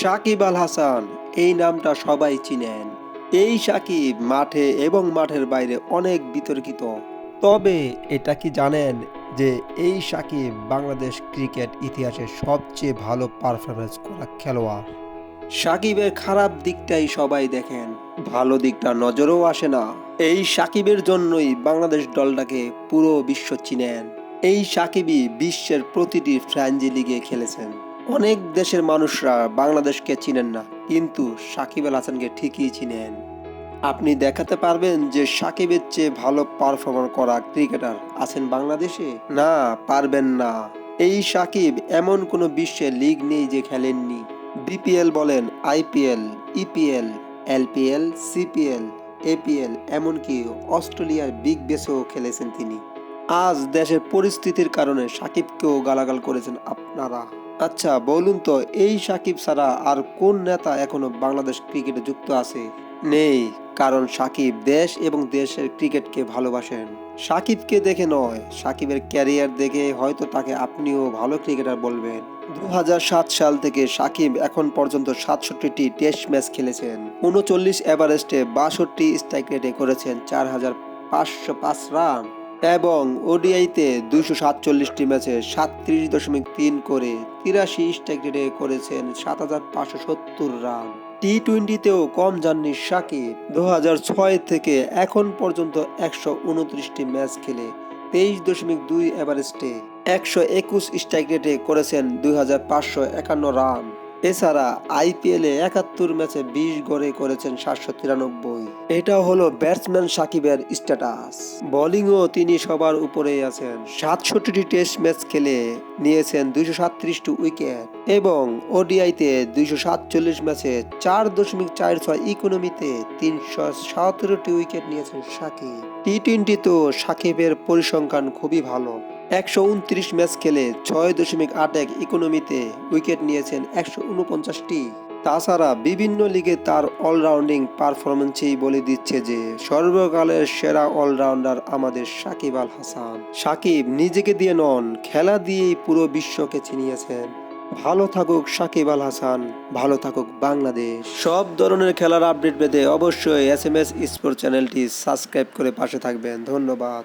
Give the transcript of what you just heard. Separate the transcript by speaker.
Speaker 1: সাকিব আল হাসান, এই নামটা সবাই চিনেন। এই সাকিব মাঠে এবং মাঠের বাইরে অনেক বিতর্কিত। তবে এটা কি জানেন যে এই সাকিব বাংলাদেশ ক্রিকেট ইতিহাসে সবচেয়ে ভালো পারফরমেন্স করা খেলোয়াড়? সাকিবের খারাপ দিকটাই সবাই দেখেন, ভালো দিকটা নজরেও আসে না। এই সাকিবের জন্যই বাংলাদেশ দলটাকে পুরো বিশ্ব চিনেন। এই সাকিবই বিশ্বের প্রতিটি ফ্র্যাঞ্জি লিগে খেলেছেন। অনেক দেশের মানুষরা বাংলাদেশকে চিনেন না, কিন্তু সাকিব আল হাসানকে ঠিকই চিনেন। আপনি দেখাতে পারবেন যে সাকিবের চেয়ে ভালো পারফর্ম করা ক্রিকেটার আছেন বাংলাদেশে? না, পারবেন না। এই সাকিব এমন কোনো বিশ্বে লিগ নেই যে খেলেননি। বিপিএল বলেন IPL EPL LPL CPL APL এমনকি অস্ট্রেলিয়ার বিগ বেসেও খেলেছেন তিনি। আজ দেশের পরিস্থিতির কারণে সাকিবকেও গালাগাল করেছেন আপনারা। আচ্ছা বলুন তো, এই সাকিব ছাড়া আর কোন নেতা এখনও বাংলাদেশ ক্রিকেটে যুক্ত আছে? নেই, কারণ সাকিব দেশ এবং দেশের ক্রিকেটকে ভালোবাসেন। সাকিবকে দেখে নয়, সাকিবের ক্যারিয়ার দেখে হয়তো তাকে আপনিও ভালো ক্রিকেটার বলবেন। দু হাজার সাত সাল থেকে সাকিব এখন পর্যন্ত সাতষট্টিটি টেস্ট ম্যাচ খেলেছেন। উনচল্লিশ এভারেস্টে বাষট্টি স্ট্রাইক রেটে করেছেন চার হাজার পাঁচশো পাঁচ রান। এবং ওডিআইতে দুইশো সাতচল্লিশটি ম্যাচে সাতত্রিশ দশমিক তিন করে তিরাশি রেটে করেছেন সাত হাজার পাঁচশো সত্তর রান। টি টোয়েন্টিতেও কম যাননি সাকিব। দু হাজার ছয় থেকে এখন পর্যন্ত একশো উনত্রিশটি ম্যাচ খেলে তেইশ দশমিক দুই এভারেস্টে একশো একুশ স্ট্রাইক রেটে করেছেন দুই হাজার পাঁচশো একান্ন রান। এছাড়া আইপিএলে একাত্তর ম্যাচে বিশ গড়ে করেছেন সাতশো তিরানব্বই। এটা হলো ব্যাটসম্যান সাকিবের স্ট্যাটাস। বোলিংও তিনি সবার উপরেই আছেন। সাতষট্টিটি টেস্ট ম্যাচ খেলে নিয়েছেন দুইশো সাতত্রিশটি উইকেট এবং ওডিআইতে দুইশো সাতচল্লিশ ম্যাচে চার দশমিক চার ছয় ইকোনমিতে তিনশো সতেরোটি উইকেট নিয়েছেন সাকিব। টি টোয়েন্টিতেও সাকিবের পরিসংখ্যান খুবই ভালো। একশো উনত্রিশ ম্যাচ খেলে ছয় দশমিক আট এক ইকোনমিতে উইকেট নিয়েছেন একশো উনপঞ্চাশটি। তাছাড়া বিভিন্ন লিগে তার অলরাউন্ডিং পারফরমেন্সেই বলে দিচ্ছে যে, সর্বকালের সেরা অলরাউন্ডার আমাদের সাকিব আল হাসান। সাকিব নিজেকে দিয়ে নন, খেলা দিয়েই পুরো বিশ্বকে চিনিয়েছেন। ভালো থাকুক সাকিব আল হাসান, ভালো থাকুক বাংলাদেশ। সব ধরনের খেলার আপডেট পেতে অবশ্যই এস এম এস স্পোর্ট চ্যানেলটি সাবস্ক্রাইব করে পাশে থাকবেন। ধন্যবাদ।